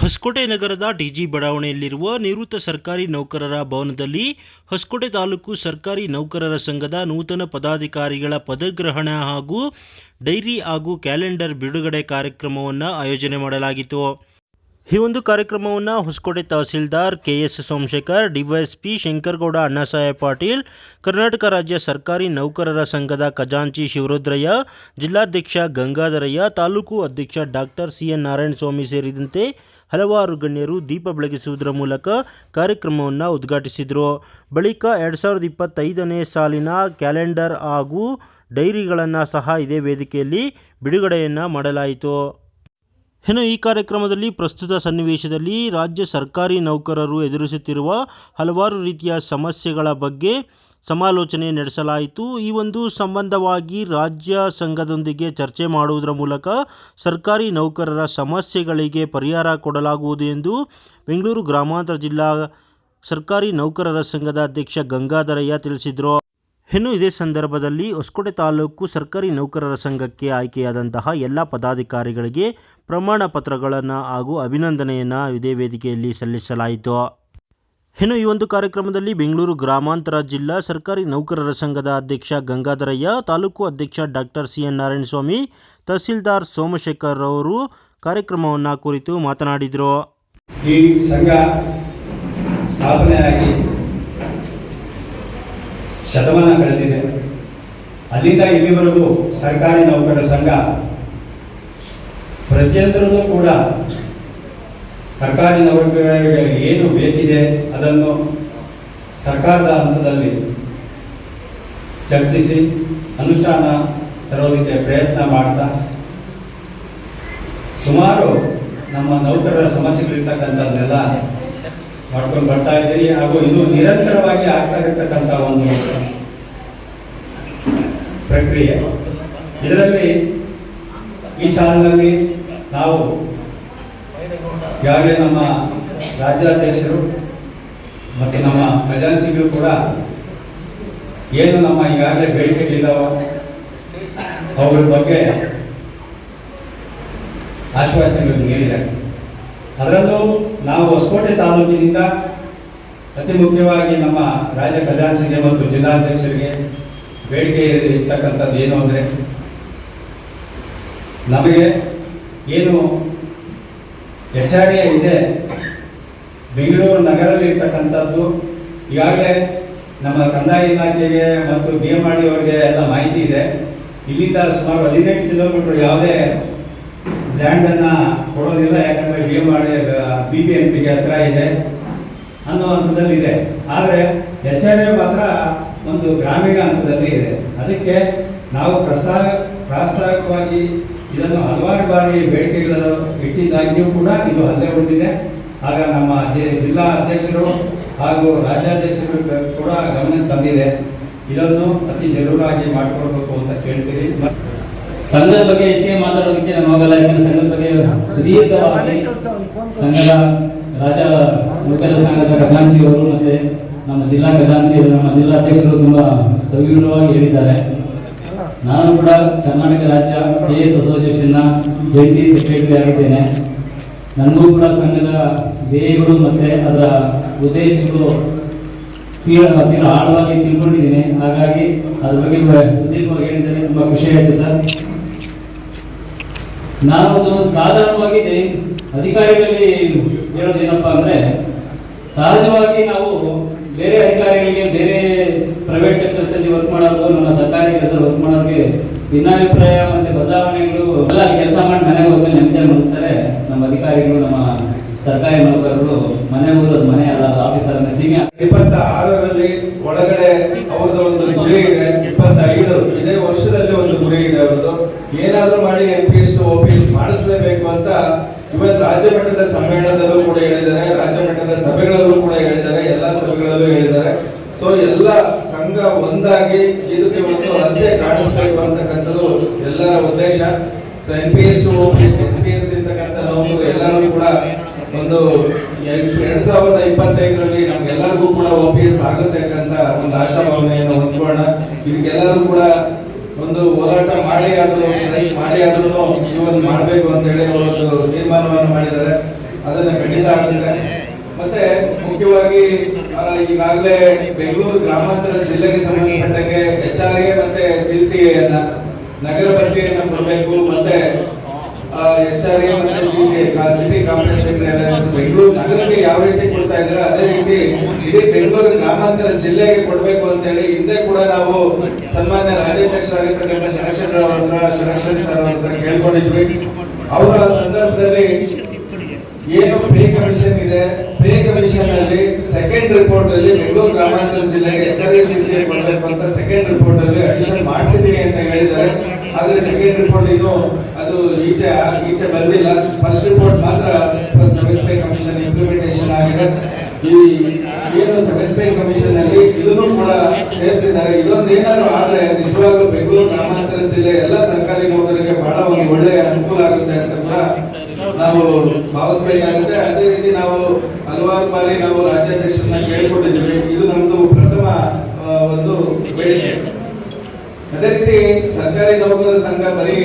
ಹೊಸಕೋಟೆ ನಗರದ ಡಿಜಿ ಬಡಾವಣೆಯಲ್ಲಿರುವ ನಿವೃತ್ತ ಸರ್ಕಾರಿ ನೌಕರರ ಭವನದಲ್ಲಿ ಹೊಸಕೋಟೆ ತಾಲೂಕು ಸರ್ಕಾರಿ ನೌಕರರ ಸಂಘದ ನೂತನ ಪದಾಧಿಕಾರಿಗಳ ಪದಗ್ರಹಣ ಹಾಗೂ ಡೈರಿ ಹಾಗೂ ಕ್ಯಾಲೆಂಡರ್ ಬಿಡುಗಡೆ ಕಾರ್ಯಕ್ರಮವನ್ನು ಆಯೋಜನೆ ಮಾಡಲಾಗಿತ್ತು. ಈ ಒಂದು ಕಾರ್ಯಕ್ರಮವನ್ನು Hosakote tahsildar K S Somashekar, DYSP Shankaragouda, Annasaheb Patil, Karnataka ರಾಜ್ಯ ಸರ್ಕಾರಿ ನೌಕರರ ಸಂಘದ ಖಜಾಂಚಿ ಶಿವರುದ್ರಯ್ಯ, ಜಿಲ್ಲಾಧ್ಯಕ್ಷ ಗಂಗಾಧರಯ್ಯ, ತಾಲೂಕು ಅಧ್ಯಕ್ಷ ಡಾಕ್ಟರ್ ಸಿ ಎನ್ ನಾರಾಯಣಸ್ವಾಮಿ ಸೇರಿದಂತೆ ಹಲವಾರು ಗಣ್ಯರು ದೀಪ ಬೆಳಗಿಸುವುದರ ಮೂಲಕ ಕಾರ್ಯಕ್ರಮವನ್ನು ಉದ್ಘಾಟಿಸಿದರು. ಬಳಿಕ ಎರಡು ಸಾವಿರದ ಇಪ್ಪತ್ತೈದನೇ ಸಾಲಿನ ಕ್ಯಾಲೆಂಡರ್ ಹಾಗೂ ಡೈರಿಗಳನ್ನು ಸಹ ಇದೇ ವೇದಿಕೆಯಲ್ಲಿ ಬಿಡುಗಡೆಯನ್ನು ಮಾಡಲಾಯಿತು. ಇನ್ನು ಈ ಕಾರ್ಯಕ್ರಮದಲ್ಲಿ ಪ್ರಸ್ತುತ ಸನ್ನಿವೇಶದಲ್ಲಿ ರಾಜ್ಯ ಸರ್ಕಾರಿ ನೌಕರರು ಎದುರಿಸುತ್ತಿರುವ ಹಲವಾರು ರೀತಿಯ ಸಮಸ್ಯೆಗಳ ಬಗ್ಗೆ ಸಮಾಲೋಚನೆ ನಡೆಸಲಾಯಿತು. ಈ ಒಂದು ಸಂಬಂಧವಾಗಿ ರಾಜ್ಯ ಸಂಘದೊಂದಿಗೆ ಚರ್ಚೆ ಮಾಡುವುದರ ಮೂಲಕ ಸರ್ಕಾರಿ ನೌಕರರ ಸಮಸ್ಯೆಗಳಿಗೆ ಪರಿಹಾರ ಕೊಡಲಾಗುವುದು ಎಂದು ಬೆಂಗಳೂರು ಗ್ರಾಮಾಂತರ ಜಿಲ್ಲಾ ಸರ್ಕಾರಿ ನೌಕರರ ಸಂಘದ ಅಧ್ಯಕ್ಷ ಗಂಗಾಧರಯ್ಯ ತಿಳಿಸಿದರು. ಇನ್ನು ಇದೇ ಸಂದರ್ಭದಲ್ಲಿ ಹೊಸಕೋಟೆ ತಾಲೂಕು ಸರ್ಕಾರಿ ನೌಕರರ ಸಂಘಕ್ಕೆ ಆಯ್ಕೆಯಾದಂತಹ ಎಲ್ಲ ಪದಾಧಿಕಾರಿಗಳಿಗೆ ಪ್ರಮಾಣ ಪತ್ರಗಳನ್ನು ಹಾಗೂ ಅಭಿನಂದನೆಯನ್ನು ಇದೇ ವೇದಿಕೆಯಲ್ಲಿ ಸಲ್ಲಿಸಲಾಯಿತು. ಇನ್ನು ಈ ಒಂದು ಕಾರ್ಯಕ್ರಮದಲ್ಲಿ ಬೆಂಗಳೂರು ಗ್ರಾಮಾಂತರ ಜಿಲ್ಲಾ ಸರ್ಕಾರಿ ನೌಕರರ ಸಂಘದ ಅಧ್ಯಕ್ಷ ಗಂಗಾಧರಯ್ಯ, ತಾಲೂಕು ಅಧ್ಯಕ್ಷ doctor C N Narayanaswamy, tahsildar Somashekar ಅವರು ಕಾರ್ಯಕ್ರಮವನ್ನು ಕುರಿತು ಮಾತನಾಡಿದರು. ಈ ಸಂಘ ಸ್ಥಾಪನೆಯಾಗಿ ಶತಮಾನ ಕಳೆದಿದೆ. ಅಲ್ಲಿಂದ ಇಲ್ಲಿವರೆಗೂ ಸರ್ಕಾರಿ ನೌಕರರ ಸಂಘ ಪ್ರತಿಯೊಂದರಲ್ಲೂ ಕೂಡ ಸರ್ಕಾರಿ ನೌಕರರಿಗೆ ಏನು ಬೇಕಿದೆ ಅದನ್ನು ಸರ್ಕಾರದ ಹಂತದಲ್ಲಿ ಚರ್ಚಿಸಿ ಅನುಷ್ಠಾನ ತರೋದಕ್ಕೆ ಪ್ರಯತ್ನ ಮಾಡ್ತಾ ಸುಮಾರು ನಮ್ಮ ನೌಕರರ ಸಮಸ್ಯೆಗಳಿರ್ತಕ್ಕಂಥದ್ದನ್ನೆಲ್ಲ ಮಾಡ್ಕೊಂಡು ಬರ್ತಾ ಇದ್ದೀರಿ ಹಾಗೂ ಇದು ನಿರಂತರವಾಗಿ ಆಗ್ತಾ ಇರತಕ್ಕಂಥ ಒಂದು ಪ್ರಕ್ರಿಯೆ. ಇದರಲ್ಲಿ ಈ ಸಾಲಿನಲ್ಲಿ ನಾವು ಈಗಾಗಲೇ ನಮ್ಮ ರಾಜ್ಯಾಧ್ಯಕ್ಷರು ಮತ್ತು ನಮ್ಮ ಖಜಾನ್ಸಿಗಳು ಕೂಡ ಏನು ನಮ್ಮ ಈಗಾಗಲೇ ಬೇಡಿಕೆಗಳಿದ್ದಾವ ಅವುಗಳ ಬಗ್ಗೆ ಆಶ್ವಾಸನೆಗಳನ್ನು ನೀಡಿದ್ದಾರೆ. ಅದರಲ್ಲೂ ನಾವು ಹೊಸಕೋಟೆ ತಾಲೂಕಿನಿಂದ ಅತಿ ಮುಖ್ಯವಾಗಿ ನಮ್ಮ ರಾಜ್ಯ ಖಜಾನ್ಸಿಗೆ ಮತ್ತು ಜಿಲ್ಲಾಧ್ಯಕ್ಷರಿಗೆ ಬೇಡಿಕೆ ಇರ್ತಕ್ಕಂಥದ್ದು ಏನು ಅಂದರೆ, ನಮಗೆ ಏನು ಎಚ್ ಆರ್ ಎ ಇದೆ ಬೆಂಗಳೂರು ನಗರದಲ್ಲಿ ಇರ್ತಕ್ಕಂಥದ್ದು ಈಗಾಗಲೇ ನಮ್ಮ ಕಂದಾಯ ಇಲಾಖೆಗೆ ಮತ್ತು ಬಿ ಎಂ ಆರ್ ಅವರಿಗೆ ಎಲ್ಲ ಮಾಹಿತಿ ಇದೆ. ಇಲ್ಲಿಂದ ಸುಮಾರು ಹದಿನೆಂಟು ಕಿಲೋಮೀಟರ್ ಯಾವುದೇ ಲ್ಯಾಂಡನ್ನು ಕೊಡೋದಿಲ್ಲ, ಯಾಕಂದರೆ B M R B B M ಪಿಗೆ ಹತ್ರ ಇದೆ ಅನ್ನೋ ಹಂತದಲ್ಲಿ ಇದೆ. ಆದರೆ ಎಚ್ ಆರ್ ಎ ಮಾತ್ರ ಒಂದು ಗ್ರಾಮೀಣ ಹಂತದಲ್ಲಿ ಇದೆ. ಅದಕ್ಕೆ ನಾವು ಪ್ರಸ್ತಾವ, ಪ್ರಾಸ್ತಾವಿಕವಾಗಿ ಇದನ್ನು ಹಲವಾರು ಬಾರಿ ಬೇಡಿಕೆಗಳು ಇಟ್ಟಿದ್ದಾಗಿಯೂ ಕೂಡ ಇದು ಅಲ್ಲೇ ಉಳಿದಿದೆ. ಆಗ ನಮ್ಮ ಜಿಲ್ಲಾ ಅಧ್ಯಕ್ಷರು ಹಾಗೂ ರಾಜ್ಯಾಧ್ಯಕ್ಷರು ಕೂಡ ಗಮನಕ್ಕೆ ತಂದಿದೆ. ಇದನ್ನು ಅತಿ ಜರೂರಾಗಿ ಮಾಡಿಕೊಡ್ಬೇಕು ಅಂತ ಕೇಳ್ತೀರಿ. ಸಂಘದ ಬಗ್ಗೆ ಹೆಚ್ಚಿಗೆ ಮಾತಾಡೋದಕ್ಕೆ ಯಾಕಂದ್ರೆ ಸಂಘದ ಬಗ್ಗೆ ಸುದೀರ್ಘವಾಗಿ ಸಂಘದ ರಾಜ್ಯ ನೌಕರರ ಸಂಘದ ಖಜಾಂಚಿಯವರು ಮತ್ತೆ ನಮ್ಮ ಜಿಲ್ಲಾ ಖಜಾಂಚಿ ನಮ್ಮ ಜಿಲ್ಲಾ ಅಧ್ಯಕ್ಷರು ತುಂಬಾ ಸವಿವರವಾಗಿ ಹೇಳಿದ್ದಾರೆ. ನಾನು ಕೂಡ ಕರ್ನಾಟಕ ರಾಜ್ಯ ಕೆ ಎಸ್ ಅಸೋಸಿಯೇಷನ್ನ ಜಂಟಿ ಸೆಕ್ರೆಟರಿ ಆಗಿದ್ದೇನೆ. ನನಗೂ ಕೂಡ ಸಂಘದ ಧ್ಯೇಯಗಳು ಮತ್ತೆ ಅದರ ಉದ್ದೇಶಗಳು ತೀರ ತೀರ ಆಳವಾಗಿ ತಿಳ್ಕೊಂಡಿದ್ದೀನಿ. ಹಾಗಾಗಿ ಅದ್ರ ಬಗ್ಗೆ ಸುದೀರ್ಘವಾಗಿ ಹೇಳಿದರೆ ತುಂಬ ಖುಷಿ ಆಯಿತು ಸರ್. ನಾನು ಒಂದು ಸಾಧಾರಣವಾಗಿ ಅಧಿಕಾರಿಗಳಲ್ಲಿ ಹೇಳೋದೇನಪ್ಪ ಅಂದರೆ, ಸಹಜವಾಗಿ ನಾವು ಬೇರೆ ಅಧಿಕಾರಿಗಳಿಗೆ ಬೇರೆ ಪ್ರೈವೇಟ್ ಸೆಕ್ಟರ್ಸ್ ಅಲ್ಲಿ ವರ್ಕ್ ಮಾಡೋರು ನಮ್ಮ ಸರ್ಕಾರಿ ಕೆಲಸ ವರ್ಕ್ ಮಾಡೋರಿಗೆ ಭಿನ್ನಾಭಿಪ್ರಾಯ ಮತ್ತೆ ಬದಲಾವಣೆಗಳು ಎಲ್ಲ ಕೆಲಸ ಮಾಡಿ ಮನೆಗೆ ಹೋದ್ಮೇಲೆ ನೆಮ್ಮದಿ ಮಾಡುತ್ತಾರೆ ನಮ್ಮ ಅಧಿಕಾರಿಗಳು, ನಮ್ಮ ಸರ್ಕಾರಿ ನೌಕರರು ಮನೆ ಊರದ್ ಮನೆ ಅಲ್ಲ ಆಫೀಸರ್ ಇಪ್ಪತ್ತ ಆರರಲ್ಲಿ ಒಳಗಡೆ ಅವ್ರದ್ದು ಒಂದು ಗುರಿ ಇದೆ ಇಪ್ಪತ್ತೈದು ಇದೇ ವರ್ಷದಲ್ಲಿ ಒಂದು ಗುರಿ ಇದೆ ಅವ್ರದ್ದು. ಏನಾದ್ರೂ ಮಾಡಿ M P S O P S ಮಾಡಿಸ್ಲೇಬೇಕು ಅಂತ ಇವತ್ತು ರಾಜ್ಯ ಮಟ್ಟದ ಸಮ್ಮೇಳನದಲ್ಲೂ ಕೂಡ ಹೇಳಿದ್ದಾರೆ ರಾಜ್ಯ ಮಟ್ಟದ ಸಭೆಗಳಲ್ಲೂ ಕೂಡ ಹೇಳಿದ್ದಾರೆ, ಎಲ್ಲಾ ಸಭೆಗಳಲ್ಲೂ ಹೇಳಿದ್ದಾರೆ. ಸೊ ಎಲ್ಲ ಸಂಘ ಒಂದಾಗಿ ಇದಕ್ಕೆ ಒಂದು ಅಂತ್ಯ ಕಾಣಿಸ್ಬೇಕು ಅಂತಕ್ಕಂಥದ್ದು ಎಲ್ಲರ ಉದ್ದೇಶ. So N P S N P ಇರ್ತಕ್ಕಂಥ ಎಲ್ಲರೂ ಕೂಡ ಒಂದು ಎರಡ್ ಸಾವಿರದ ಇಪ್ಪತ್ತೈದರಲ್ಲಿ ನಮ್ಗೆಲ್ಲರಿಗೂ ಕೂಡ ಒ ಪಿ ಎಸ್ ಆಗುತ್ತೆ ಅಂತ ಒಂದು ಆಶಾಭಾವನೆಯನ್ನು ಹೊಂದ್ಕೊಳ್ಳೋಣ. ಇದಕ್ಕೆಲ್ಲರೂ ಕೂಡ ಒಂದು ಹೋರಾಟ ಮಾಡಿ ಆದರೂ ಸ್ಟ್ರೈಕ್ ಮಾಡಿ ಆದ್ರೂ ಈ ಒಂದು ಮಾಡಬೇಕು ಅಂತ ಹೇಳಿ ಒಂದು ತೀರ್ಮಾನವನ್ನು ಮಾಡಿದ್ದಾರೆ. ಅದನ್ನು ಖಂಡಿತ ಆಗುತ್ತೆ ಮತ್ತೆ ಮುಖ್ಯವಾಗಿ ಈಗಾಗಲೇ ಬೆಂಗಳೂರು ಗ್ರಾಮಾಂತರ ಜಿಲ್ಲೆಗೆ ಸಂಬಂಧಪಟ್ಟಂಗೆ ಎಚ್ ಆರ್ ಎ ಮತ್ತೆ ಸಿ ಸಿ ಅನ್ನ ನಗರ ಭರ್ತಿಯನ್ನ ಕೊಡಬೇಕು ಮತ್ತೆ ಎಚ್ ಆರ್ ಎ ಮತ್ತೆ C C city competition Bengaluru ನಗರಕ್ಕೆ ಯಾವ ರೀತಿ ಕೊಡ್ತಾ ಇದ್ರೆ ಅದೇ ರೀತಿ ಇಡೀ ಬೆಂಗಳೂರು ಗ್ರಾಮಾಂತರ ಜಿಲ್ಲೆಗೆ ಕೊಡಬೇಕು ಅಂತ ಹೇಳಿ ಹಿಂದೆ ಕೂಡ ನಾವು ಸನ್ಮಾನ್ಯ ರಾಜ್ಯಾಧ್ಯಕ್ಷರಾಗಿರ್ತಕ್ಕಂಥ ಷಡಕ್ಷರ ಅವರ ಹತ್ರ ಷಡಕ್ಷರ ಸರ್ ಅವ್ರ ಹತ್ರ ಕೇಳ್ಕೊಂಡಿದ್ವಿ. ಅವರ ಸಂದರ್ಭದಲ್ಲಿ ಏನು ಪೇ ಕಮಿಷನ್ ಇದೆ? ಪೇ ಕಮಿಷನ್ ಅಲ್ಲಿ ಸೆಕೆಂಡ್ ರಿಪೋರ್ಟ್ ಅಲ್ಲಿ ಬೆಂಗಳೂರು ಗ್ರಾಮಾಂತರ ಜಿಲ್ಲೆಗೆ ಎಚ್ ಆರ್ ಸಿ ಕೊಡಬೇಕು ಅಂತ ಸೆಕೆಂಡ್ ರಿಪೋರ್ಟ್ ಅಲ್ಲಿ ಅಡಿಷನ್ ಮಾಡಿಸಿದ್ದೀನಿ ಅಂತ ಹೇಳಿದ್ದಾರೆ. ಆದ್ರೆ ಸೆಕೆಂಡ್ ರಿಪೋರ್ಟ್ ಇನ್ನು ಅದು ಈಚೆ ಈಚೆ ಬಂದಿಲ್ಲ. ಫಸ್ಟ್ ರಿಪೋರ್ಟ್ ಮಾತ್ರ ಸೆವೆಂತ್ ಪೇ ಕಮಿಷನ್ ಇಂಪ್ಲಿಮೆಂಟೇಷನ್ ಆಗಿದೆ. ಈ ಏನು ಸೆವೆಂತ್ ಪೇ ಕಮಿಷನ್ ಅಲ್ಲಿ ಇದನ್ನು ಕೂಡ ಸೇರಿಸಿದ್ದಾರೆ. ಇದೊಂದು ಏನಾದ್ರು ಆದ್ರೆ ನಿಜವಾಗ್ಲೂ ಬೆಂಗಳೂರು ಗ್ರಾಮಾಂತರ ಜಿಲ್ಲೆ ಎಲ್ಲ ಸರ್ಕಾರಿ ನೌಕರರಿಗೆ ಬಹಳ ಒಂದು ಒಳ್ಳೆಯ ಅನುಕೂಲ ಆಗುತ್ತೆ ಅಂತ ಕೂಡ ನಾವು ಭಾವಿಸಬೇಕಾಗುತ್ತೆ ಅದೇ ರೀತಿ ನಾವು ಹಲವಾರು ಬಾರಿ ನಾವು ರಾಜ್ಯಾಧ್ಯಕ್ಷರನ್ನ ಕೇಳ್ಕೊಂಡಿದ್ದೀವಿ. ಇದು ನಮ್ದು ಪ್ರಥಮ ಒಂದು ಬೇಡಿಕೆ ಅದೇ ರೀತಿ ಸರ್ಕಾರಿ ನೌಕರ ಸಂಘ ಬರೀ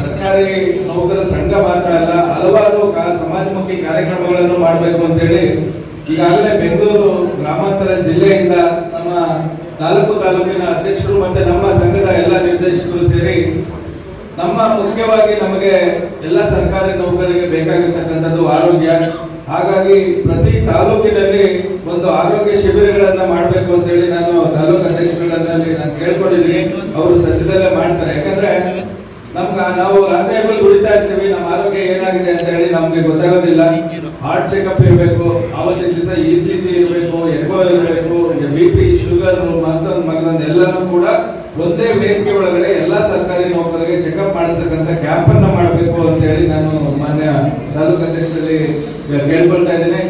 ಸರ್ಕಾರಿ ನೌಕರ ಸಂಘ ಮಾತ್ರ ಅಲ್ಲ, ಹಲವಾರು ಸಮಾಜಮುಖಿ ಕಾರ್ಯಕ್ರಮಗಳನ್ನು ಮಾಡಬೇಕು ಅಂತೇಳಿ ಈಗಾಗಲೇ ಬೆಂಗಳೂರು ಗ್ರಾಮಾಂತರ ಜಿಲ್ಲೆಯಿಂದ ನಮ್ಮ ನಾಲ್ಕು ತಾಲೂಕಿನ ಅಧ್ಯಕ್ಷರು ಮತ್ತೆ ನಮ್ಮ ಸಂಘದ ಎಲ್ಲ ನಿರ್ದೇಶಕರು ಸೇರಿ ನಮ್ಮ ಮುಖ್ಯವಾಗಿ ನಮಗೆ ಎಲ್ಲ ಸರ್ಕಾರಿ ನೌಕರಿಗೆ ಬೇಕಾಗಿರ್ತಕ್ಕಂಥದ್ದು ಆರೋಗ್ಯ. ಹಾಗಾಗಿ ಪ್ರತಿ ತಾಲೂಕಿನಲ್ಲಿ ಒಂದು ಆರೋಗ್ಯ ಶಿಬಿರಗಳನ್ನ ಮಾಡಬೇಕು ಅಂತ ಹೇಳಿ ನಾನು ತಾಲೂಕು ಅಧ್ಯಕ್ಷರುಗಳನ್ನಲ್ಲಿ ನಾನು ಕೇಳ್ಕೊಂಡಿದ್ದೀನಿ. ಅವರು ಸದ್ಯದಲ್ಲೇ ಮಾಡ್ತಾರೆ. ಯಾಕಂದ್ರೆ ನಮ್ಗೆ ನಾವು ರಾತ್ರಿ ಉಳಿತಾ ಇರ್ತೀವಿ. ನಮ್ಮ ಆರೋಗ್ಯ ಏನಾಗಿದೆ ಅಂತ ಹೇಳಿ ನಮ್ಗೆ ಗೊತ್ತಾಗೋದಿಲ್ಲ. ಹಾರ್ಟ್ ಚೆಕಪ್ ಇರಬೇಕು ಆವತ್ತಿನ ದಿವಸ ಇ ಸಿ ಜಿ ಇರಬೇಕು ಎಕೋ ಇರಬೇಕು ಬಿ ಪಿ ಶುಗರ್ ಮತ್ತೊಂದು ಮಗದೊಂದು ಎಲ್ಲಾನು ಕೂಡ ಒಂದೇ ವೇದಿಕೆ ಒಳಗಡೆ ಎಲ್ಲಾ ಸರ್ಕಾರಿ ನೌಕರರಿಗೆ ಚೆಕಪ್ ಮಾಡಿಸ್ತಕ್ಕಂಥ ಕ್ಯಾಂಪ್ ಮಾಡಬೇಕು ಅಂತ ಹೇಳಿ ನಾನು ಮಾನ್ಯ ತಾಲೂಕು ಅಧ್ಯಕ್ಷರಲ್ಲಿ ಕೇಳ್ಕೊಳ್ತಾ ಇದ್ದೀನಿ.